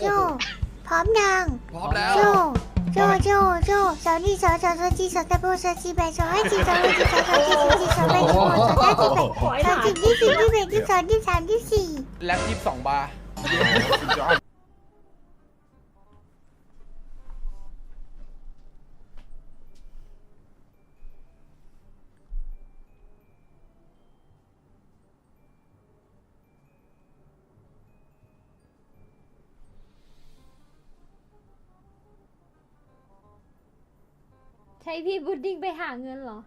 โจ พร้อมยังพร้อมแล้ว โจ โจ โจ โจสาวนี่สาวสาวสาวจีสาวตะโบสาวจีแบสาวให้จีสาวให้จีสาวสาวจีสาวจีสาวแบสาวสาวจีแบสาวจีที่สี่ที่แบที่สองที่สามที่สี่แล็บยี่สิบสองบาร์ พี่บุดดิ้งไปหาเงินเหรอ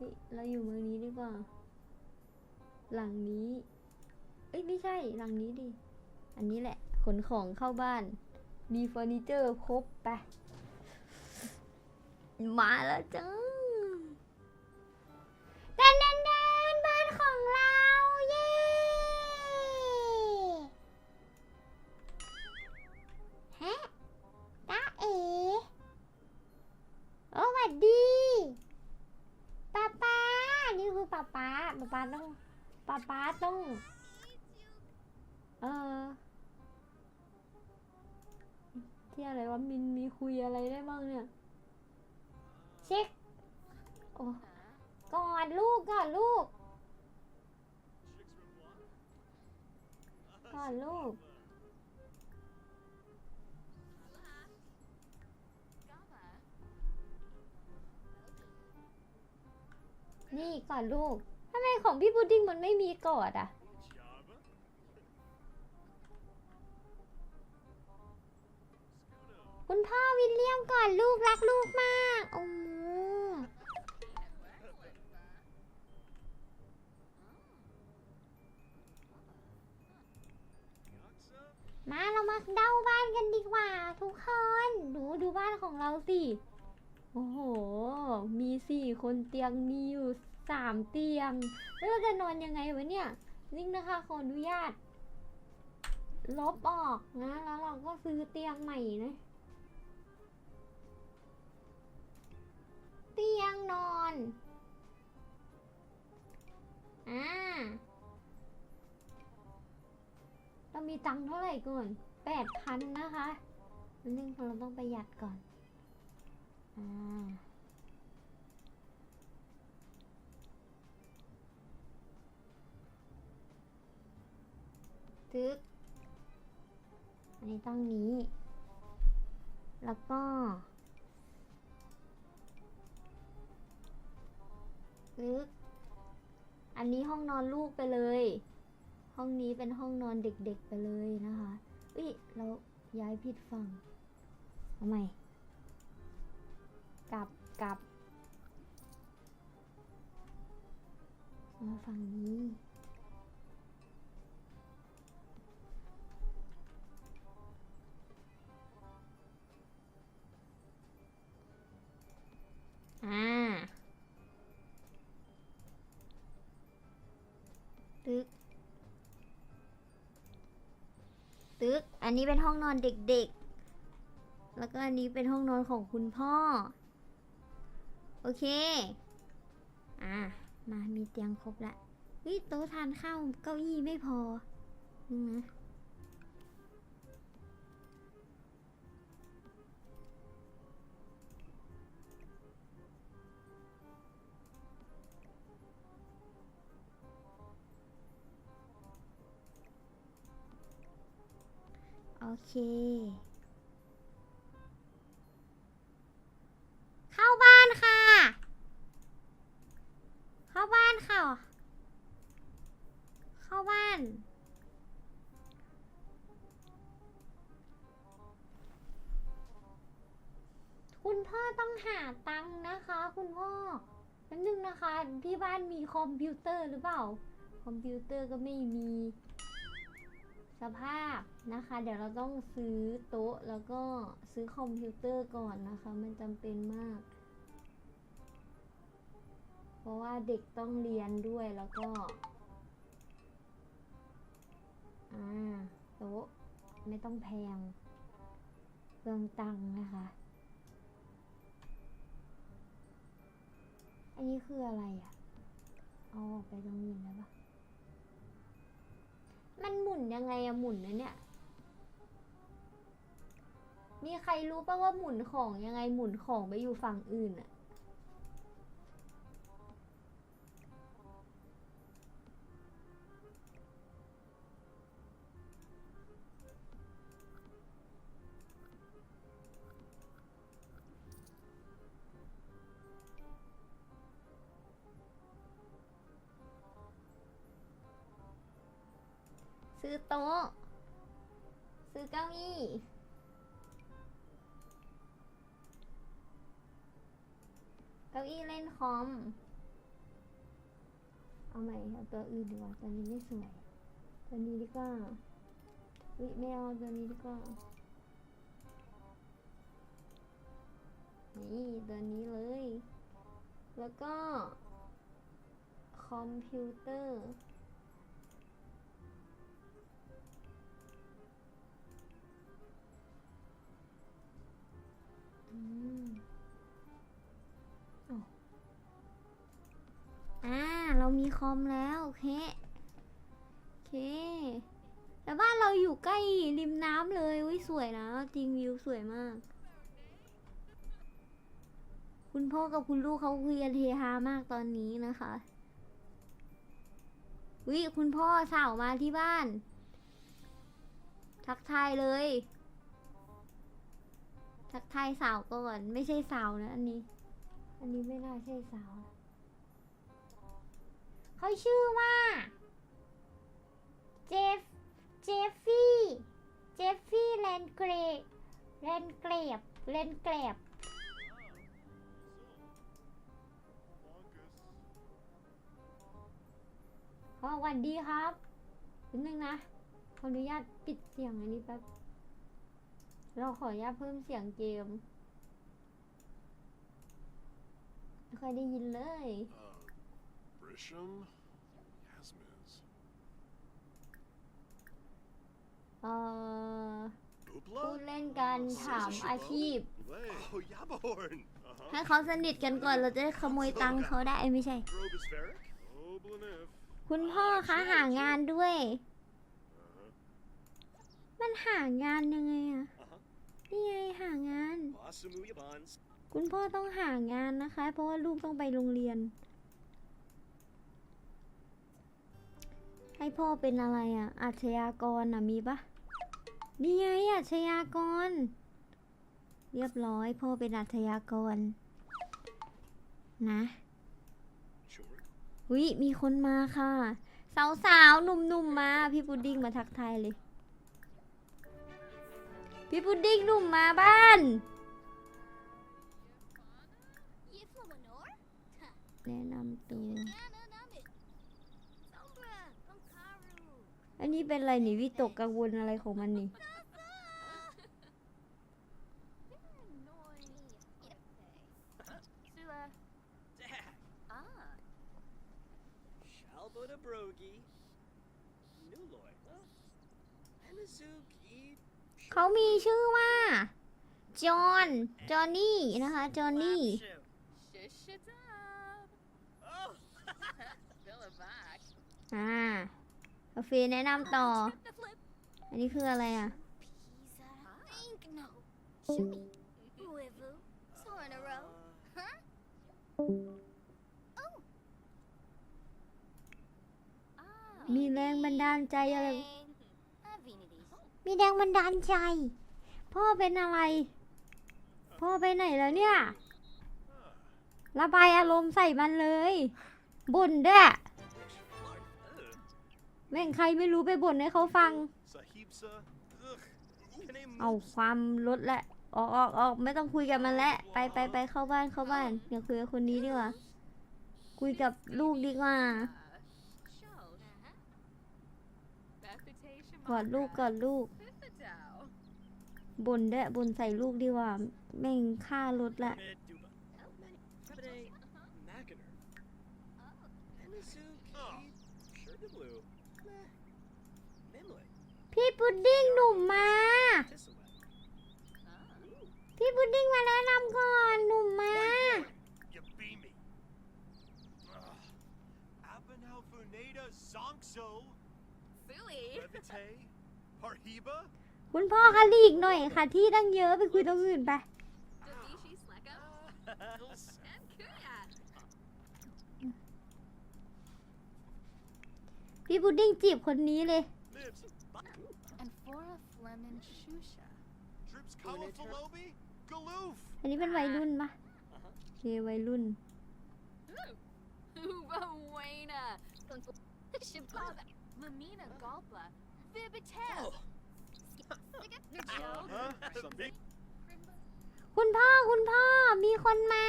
นี่เราอยู่เมืองนี้ดีกว่า หลังนี้ เอ้ยไม่ใช่หลังนี้ดิ อันนี้แหละ ขนของเข้าบ้าน มีเฟอร์นิเจอร์ครบไป มาแล้วจ้า ที่อะไรวะมินมีคุยอะไรได้บ้างเนี่ย เช็คโอ้กอดลูกกอดลูกกอดลูก นี่กอดลูกทำไมของพี่พุดดิ้งมันไม่มีกอดอะ คุณพ่อวิลเลียมก่อดลูกรักลูกมาก โอ้มาเรามาเดาบ้านกันดีกว่า ทุกคน ดูดูบ้านของเราสิ โอ้โห มีสี่คนเตียงมีอยู่สามเตียง แล้วเราจะนอนยังไงวะเนี่ยนิ่งนะคะขออนุญาต ลบออกนะ แล้วเราก็ซื้อเตียงใหม่นะ ตียงนอน อ่า เรามีตังค์เท่าไหร่ก่อนแปดพันนะคะนึงเราต้องประหยัดก่อน อ่าตึกอันนี้ต้องนี้ แล้วก็ ตึกอันนี้ห้องนอนลูกไปเลย ห้องนี้เป็นห้องนอนเด็กๆไปเลยนะคะอุ้ยเราย้ายผิดฝั่งเอาใหม่กลับกลับมาฝั่งนี้ นนี้เป็นห้องนอนเด็กๆ แล้วก็อันนี้เป็นห้องนอนของคุณพ่อ โอเค อ่ามามีเตียงครบละเฮ้ยโต๊ะทานข้าวเก้าอี้ไม่พอนึงนะ เค เข้าบ้านค่ะ เข้าบ้านค่ะ เข้าบ้านคุณพ่อต้องหาตังค์นะคะ คุณพ่อนั่นนึงนะคะ ที่บ้านมีคอมพิวเตอร์หรือเปล่า คอมพิวเตอร์ก็ไม่มี สภาพนะคะ เดี๋ยวเราต้องซื้อโต๊ะแล้วก็ซื้อคอมพิวเตอร์ก่อนนะคะ มันจำเป็นมาก เพราะว่าเด็กต้องเรียนด้วยแล้วก็อ่าโต๊ะไม่ต้องแพงเปลืองตังค์นะคะ อันนี้คืออะไรอะ่ะเอาออกไปตรงนี้แล้วปะ นยังไงอะหมุนนะเนี่ย มีใครรู้ป่าว่าหมุนของยังไงหมุนของไปอยู่ฝั่งอื่นอะ โต๊ะ ซื้อเก้าอี้ เก้าอี้เล่นคอม เอาใหม่เอาตัวอื่นดีกว่าตัวนี้ไม่สวย ตัวนี้ดีกว่าวิไม่เอาตัวนี้ดีกว่า นี่ตัวนี้เลย แล้วก็ คอมพิวเตอร์ อืมอ๋ออ่า เรามีคอมแล้วโอเคโอเค แต่บ้านเราอยู่ใกล้ริมน้ำเลยอุ้ยสวยนะ จริงวิวสวยมาก คุณพ่อกับคุณลูกเขาคุยกันเฮฮามากตอนนี้นะคะวิคุณพ่อสาวมาที่บ้าน ทักทายเลย ทักทายสาวก่อนไม่ใช่สาวนะอันนี้ อันนี้ไม่น่าใช่สาวเขาชื่อว่าเจฟเจฟฟี่เจฟฟี่แลนเกรแลนเกรบแลนเกรบสวัสดีครับนิดนึงนะขออนุญาตปิดเสียงอันนี้แป๊บ เราขออนุญาตเพิ่มเสียงเกมไม่ค่อยได้ยินเลย Uh, Brisham? Yasmiz. เอ่อพูด Bubla? เล่นกันถามอาชีพ Oh, Yabahorn. Uh-huh. ให้เขาสนิทกันก่อนเราจะได้ขโมยตังค์เขาได้เอ้ยไม่ใช่ Drobisferic? Oblanev. คุณพ่อคะหางานด้วย Uh-huh. มันหางานยังไงอะ Uh-huh. นี่ไงหางาน Asamu Yabans. คุณพ่อต้องหางานนะคะ เพราะว่าลูกต้องไปโรงเรียน ให้พ่อเป็นอะไรอะอาชญากรอะมีปะนี่ไงอาชญากร เรียบร้อยพ่อเป็นอาชญากร นะ Sure. วิมีคนมาค่ะ สาวสาวๆหนุ่มๆมา พี่พุดดิ้งมาทักทายเลย พี่พุดดิ้งหนุ่มมาบ้าน แนะนำตัว อันนี้เป็นอะไรนี่วิตกกังวลอะไรของมันนี่ Shalbota Brogi. Nuloy. Amizuki. เขามีชื่อว่า จอห์น จอห์นนี่นะคะ จอห์นนี่อ่าโอเฟแนะนำต่ออันนี้คืออะไรอะมีแรงบันดาลใจอะไร มีแรงบันดาลใจ พ่อเป็นอะไร พ่อไปไหนแล้วเนี่ย ระบายอารมณ์ใส่มันเลย บ่นด้วยแม่งใครไม่รู้ไปบ่นให้เขาฟัง เอาความลดละ ออกออกออกไม่ต้องคุยกับมันแล้ว ไปไปไปเข้าบ้านเข้าบ้านเดี๋ยวคุยกับคนนี้ดีกว่า คุยกับลูกดีกว่ากอดลูกกอดลูก บ่นด้วยบ่นใส่ลูกดีกว่า แม่งค่ารถละ Meduma. Febide. Maganer. Amizuki. Sure the blue. Meh. Nimley. พี่พุดดิ้งหนุ่มมา Tissaway. พี่พุดดิ้งมาแนะนำก่อนหนุ่มมา You beat me. Ugh. Abenau Funeda Zonkso? Fooey. Levite? Parhiba? คุณพ่อคะหลีกหน่อยค่ะ ที่ตั้งเยอะไปคุยตรงอื่นไป Dobishi Sleka. And Kuya. พี่พุดดิ้งจีบคนนี้เลย Lives. And Flora Flemin Shusha. Trips Kalafalobi. Galoof. อันนี้เป็นวัยรุ่นปะเยวัยรุ่น Uba Wayna. Shababa. Lamina Galpa. Vibitel. คุณพ่อคุณพ่อมีคนมา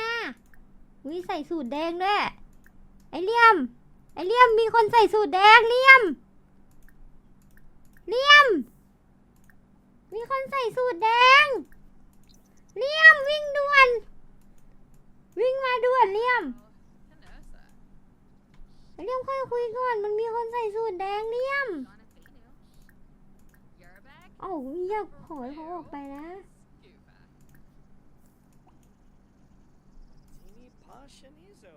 วิใส่สูตรแดงด้วย ไอเลี่ยม ไอเลี่ยมมีคนใส่สูตรแดงเลี่ยม เลี่ยม มีคนใส่สูตรแดง เลี่ยมวิ่งด่วน วิ่งมาด่วนเลี่ยม เลี่ยมค่อยคุยก่อน มันมีคนใส่สูตรแดงเลี่ยม เอ้าอยากขอให้เขาออกไปนะ Scuba. Teeny Pashanizo.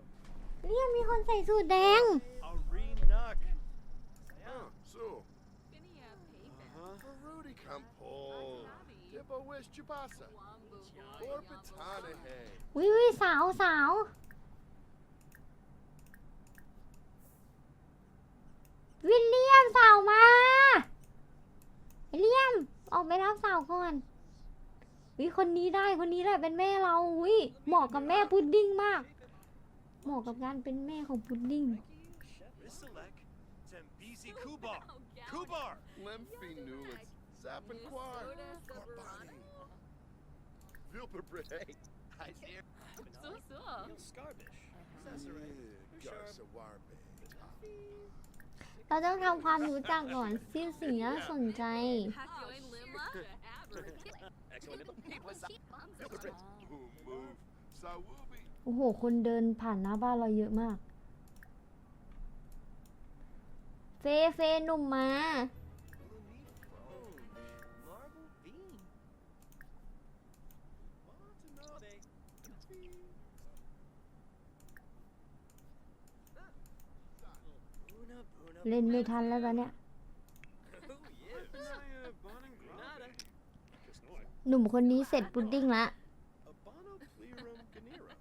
เลี่ยมมีคนใส่สูตรแดง Arenak. Ah, so, Finia Papen. Huh? Rudy Campol, Dibbo Wish Chubasa, Wambu. Orbitana Hay. วิวิสาวสาว วิลเลียมสาวมาวิล เลียม ออกไปรับสาวก่อนวิคนนี้ได้คนนี้แหละเป็นแม่เราวิเหมาะกับแม่พุดดิ้งมาก เหมาะกับการเป็นแม่ของพุดดิ้ง Risalek. เราต้องทำความรู้จักก่อนซิสิ่งน่าสนใจ โอ้โห คนเดินผ่านหน้าบ้านเราเยอะมาก เฟ เฟ หนุ่มมา เล่นไม่ทันแล้วตอนเนี้ย Oh, yes. Nada. Just know it. หนุ่มคนนี้เสร็จพุดดิ้งละ Abano Plirum Ganira.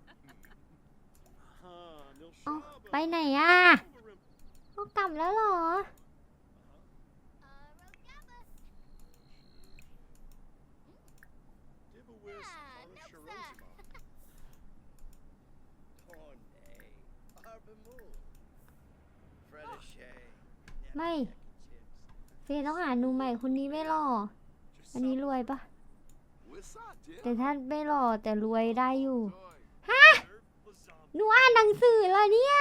Huh, Nil เอ้า Shaba. ไปไหนอะ Plirum เขากลับแล้วเหรอ ไม่เฟยต้องหาหนุ่มใหม่คนนี้ไม่หล่อ อันนี้รวยปะแต่ Dip, ถ้าไม่หล่อแต่รวยได้อยู่ ฮะ หนูอ่านหนังสือแล้วเนี่ย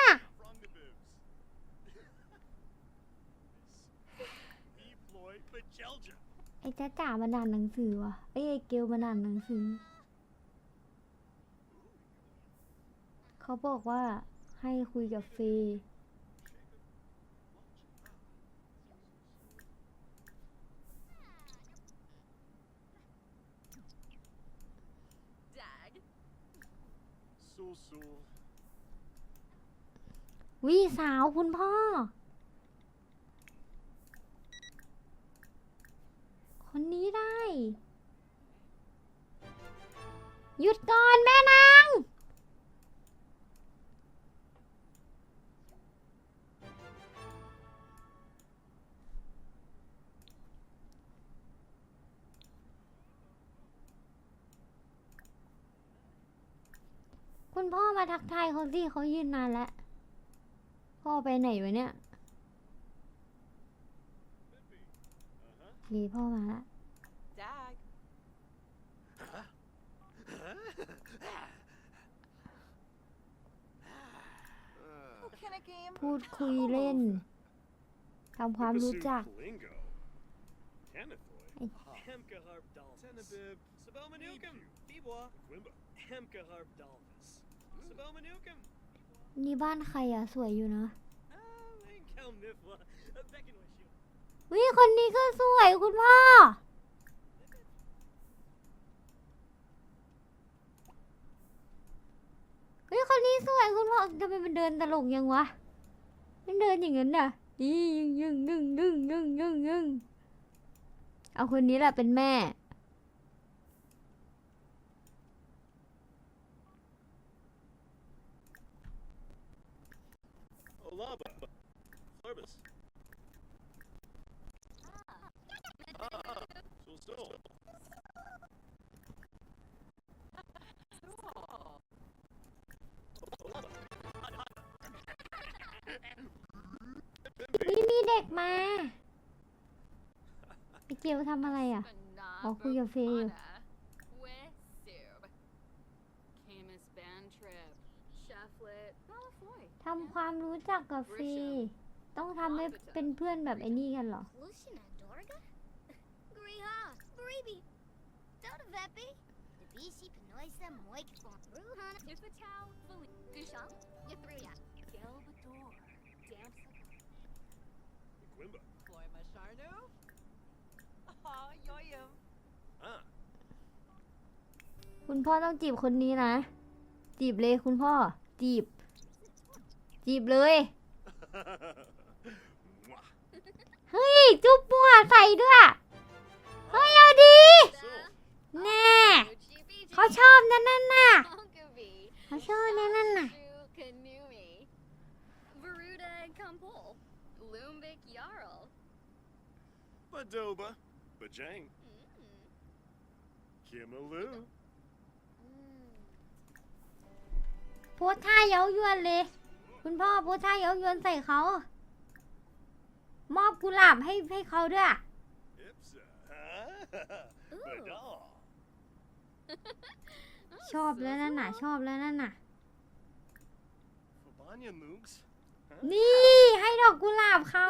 ไอ้จ้าจ๋ามันอ่านหนังสือวะเอ้ไอ้เกลมันอ่านหนังสือ เขาบอกว่าให้คุยกับเฟย์ วิสาวคุณพ่อ คนนี้ได้ หยุดก่อนแม่นาง คุณพ่อมาทักทายเขาสิเขายืนนานแล้ว พ่อไปไหนวะเนี่ยดีพ่อมาละ Dag. uh, Can a game? พูดคุยเล่นทำความรู้จัก Lingo. Tanithoy. Hemka Harp Dolphins. Tenabib. Sabomanukum. Bibwa. Quimba. Hemka Harp Dolphins. นี่บ้านใครอะสวยอยู่นะวิคนนี้ก็สวยคุณพ่อวิคนนี้สวยคุณพ่อทำไมมันเดินตลกยังวะ มันเดินอย่างนั้นน่ะอียึงยึงยึงยึงยึงยึงยึงเอาคนนี้แหละเป็นแม่ Lava. Flarbus. Ah. So, so. มีเด็กมา ไอเกียวทำอะไรอะบอกคุยกับเฟย์ ทำความรู้จักกับฟรี ต้องทำให้เป็นเพื่อนแบบไอ้นี่กันเหรอ Luciana Dorga? Griha, Breeby. Don't Veppy. The BC Penoisa Moikfon. Ruhan. Tipatow. Fuli. Gushal. Yathruya. Gelbador. Damsa. Quimba. Floy Masharnu. Oh, yoyum. Ah. คุณพ่อต้องจีบคนนี้นะ จีบเลยคุณพ่อ จีบ จีบเลย Mwah. เฮ้ยจุ๊บมัวใส่ด้วยเฮ้ยเอาดี So. แน่เขาชอบนั่นน่ะน่ะ Honkavi. เขาชอบนั่นน่ะน่ะ Kanumi. Varuda Kumpul. Lumbik Jarl. Badoba. Bajang. Mm. Kimaloo. โพสท่าเย้ายวนเลย คุณพ่อโพสท่าเย้ายวนใส่เขา มอบกุหลาบให้ให้เขาด้วย Ipsa. Huh? Badal. ชอบแล้วนั่นน่ะ ชอบแล้วนั่นน่ะ Fabanya Moogs. นี่ให้ดอกกุหลาบเขา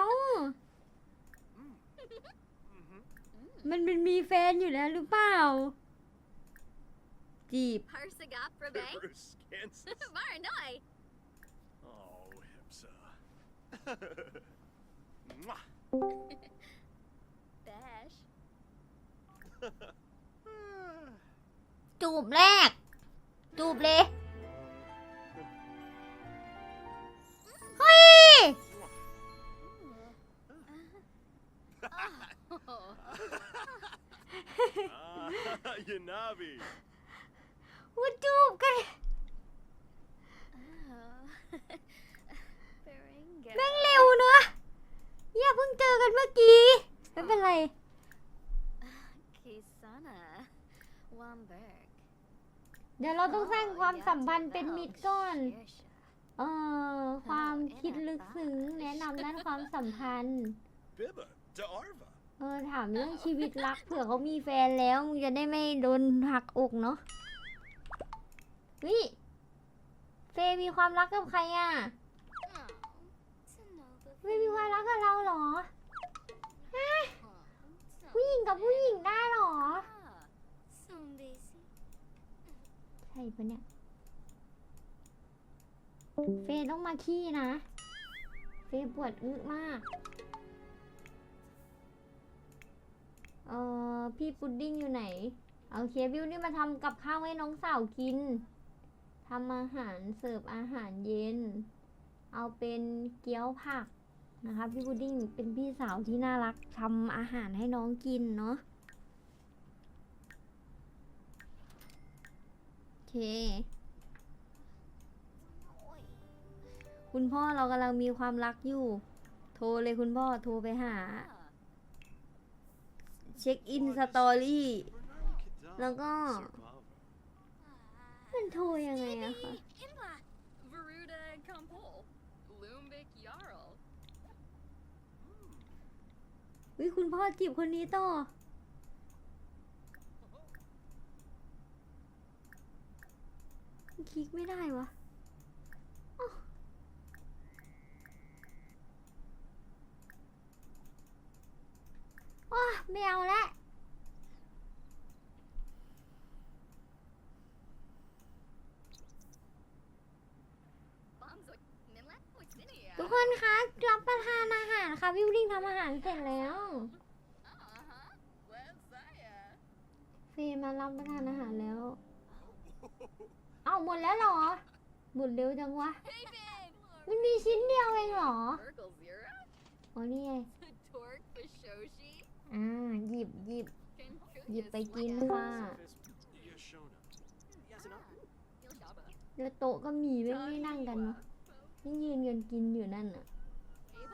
Mm-hmm. มันเป็นมีแฟนอยู่แล้วหรือเปล่า จีบ Harsagap Rabe. Bruce, Kansas. Maranoi. Oh, Hipsa. Mwah. Bash. จูบแรก จูบเลยเฮ้ย Oh. Ah, Yanabi. ว่าจูบกัน Beringa. แม่งเร็วเนอะอย่าเพิ่งเจอ กันเมื่อกี้ ไม่เป็นไร Kisana. Wamberg. เดี๋ยวเราต้องสร้างความสัมพันธ์เป็นมิตรก่อน เออความคิดลึกซึ้งแนะนำด้านความสัมพันธ์ Bibba. Darva. เออ ถามเรื่องชีวิตรักเผื่อเขามีแฟนแล้วมึงจะได้ไม่โดนหักอกเนาะวิเฟย์มีความรักกับใครอะ ไม่มีความรักกับเราเหรอ ผู้หญิงกับผู้หญิงได้เหรอ ใช่ปะเนี่ย เฟยต้องมาขี้นะ เฟยปวดอึมาก เออพี่พุดดิ้งอยู่ไหน โอเคบิวนี่มาทำกับข้าวให้น้องสาวกินทำอาหารเสิร์ฟอาหารเย็น เอาเป็นเกี๊ยวผัก นะคะพี่พุดดิ้งเป็นพี่สาวที่น่ารักทำอาหารให้น้องกินเนาะโอเค คุณพ่อเรากำลังมีความรักอยู่ โทรเลยคุณพ่อโทรไปหา เช็คอินสตอรี่ แล้วก็ มันโทรยังไงอะคะ วิคุณพ่อจีบคนนี้ต่อ คลิกไม่ได้วะว้าไม่เอาแล้ว Bomzo. Nimla. Wixinia. ทุก คนคะรับประทานอาหารค่ะวิวดิ้งทำอาหารเสร็จแล้ว Uh-huh. Websaya. เฟย์มารับประทานอาหารแล้ว เอาหมดแล้วเหรอหมดเร็วจังวะ Hey, Ben. มันมีชิ้นเดียวเองเหรอ Urkel Zira. อ๋อนี่ไง Torque Bishoshi. อ่าหยิบหยิบ Can cook หยิบ this ไปกิน like a ค่ะ Yashona. Yasuna. Il Shaba. แล้วโต๊ะก็มีไม่ไม่นั่งกันเนาะ นี่ยืนกันกินอยู่นั่นน่ะ Ew.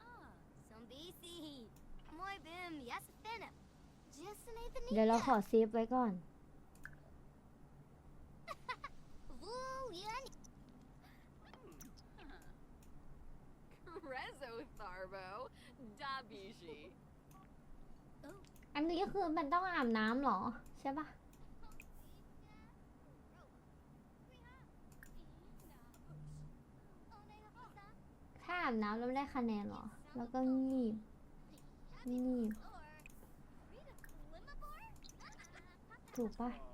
Ah, Zombisi. Muy bien, yes, fena. Just an เดี๋ยวเราขอเซฟไว้ก่อน Vulian. Rezo Tharbo. อันนี้คือมันต้องอาบน้ำเหรอ ใช่ปะถ้าอาบน้ำแล้วไม่ได้คะแนนเหรอ แล้วก็งีบงีบถูกปะ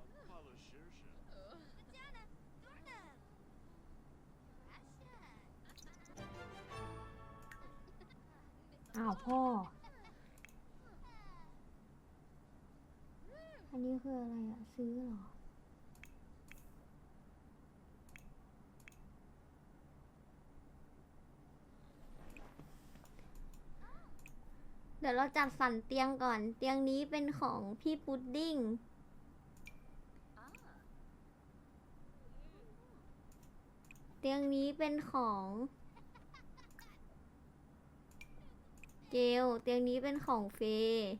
อ้าวพ่อ อันนี้คืออะไรอะซื้อเหรอ เดี๋ยวเราจัดสรรเตียงก่อน เตียงนี้เป็นของพี่พุดดิ้ง เตียงนี้เป็นของ เกลเตียงนี้เป็นของเฟย์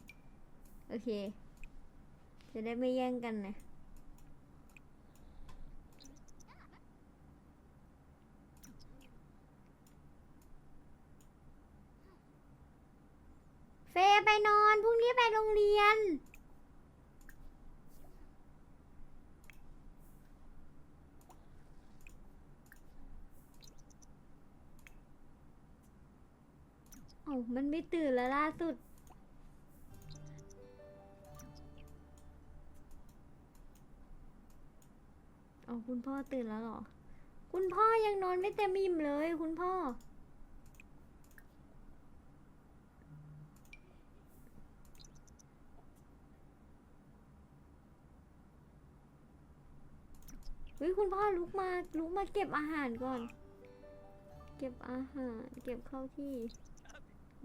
โอเค จะได้ไม่แย่งกันนะ เฟย์ไปนอนพรุ่งนี้ไปโรงเรียน อ้ามันไม่ตื่นแล้วล่าสุด เอาคุณพ่อตื่นแล้วเหรอ คุณพ่อยังนอนไม่เต็มอิ่มเลย คุณพ่อเฮ้ยคุณพ่อลุกมาลุกมาเก็บอาหารก่อน เก็บอาหาร เก็บเข้าที่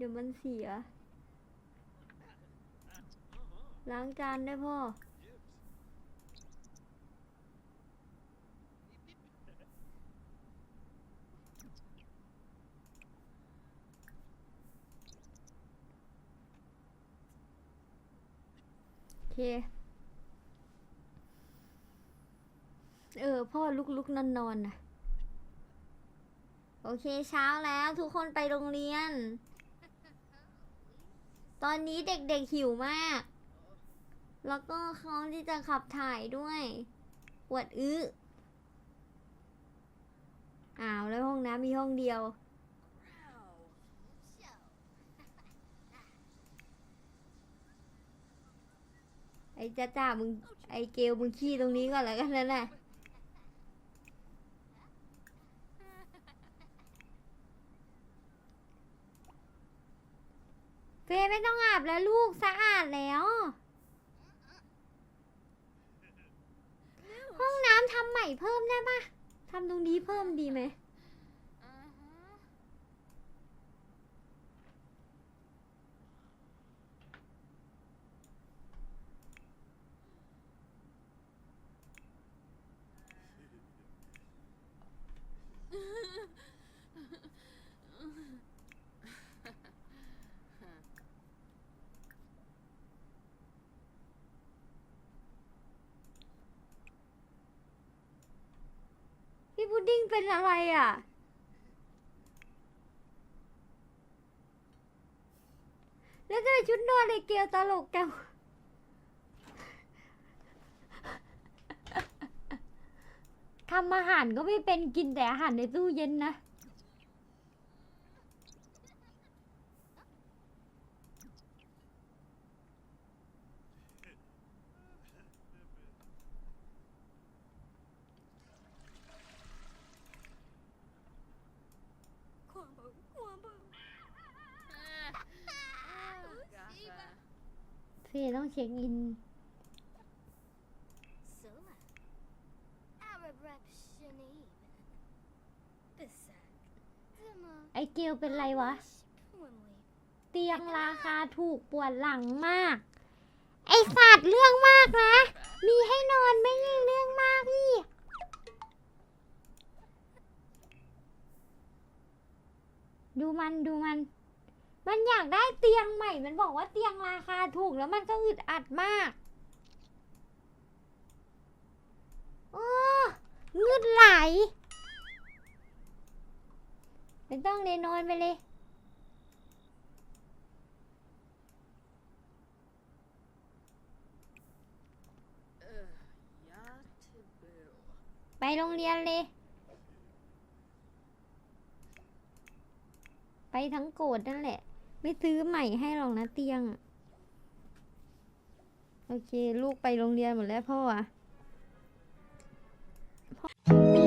เดี๋ยวมันเสีย ล้างจานได้พ่อ โอเค เออ พ่อลุกลุกนอนนอนนะโอเคเช้าแล้วทุกคนไปโรงเรียน ตอนนี้เด็กๆหิวมาก แล้วก็เขาที่จะขับถ่ายด้วยปวดอื้ออ้าวแล้วห้องน้ำมีห้องเดียว ไอ้จ้าจ้ามึงไอ้เกลมึงขี้ตรงนี้ก่อนแล้วกันนั่นแหละ เฟยไม่ต้องอาบแล้วลูกสะอาดแล้ว ห้องน้ำทำใหม่เพิ่มได้ปะทำตรงนี้เพิ่มดีไหม Uh-huh. พุดดิ้งเป็นอะไรอะ แล้วก็ชุดนอนในเกลตลกจังทำอาหารก็ไม่เป็นกินแต่อาหารในตู้เย็นนะ เฟย์ต้องเช็คอิน ไอเกลเป็นไรวะ เตียงราคาถูกปวดหลังมาก ไอสัตว์เรื่องมากนะ มีให้นอนไม่ใช่เรื่องมากนี่ดูมันดูมัน มันอยากได้เตียงใหม่ มันบอกว่าเตียงราคาถูกแล้วมันก็อึดอัดมากโอ้เงืดไหลไม่ต้องเลยนอนไปเลยไปโรงเรียนเลย ไปทั้งโกรธนั่นแหละ ไม่ซื้อใหม่ให้หรอกนะเตียง โอเค ลูกไปโรงเรียนหมดแล้วพ่ออะพ่อ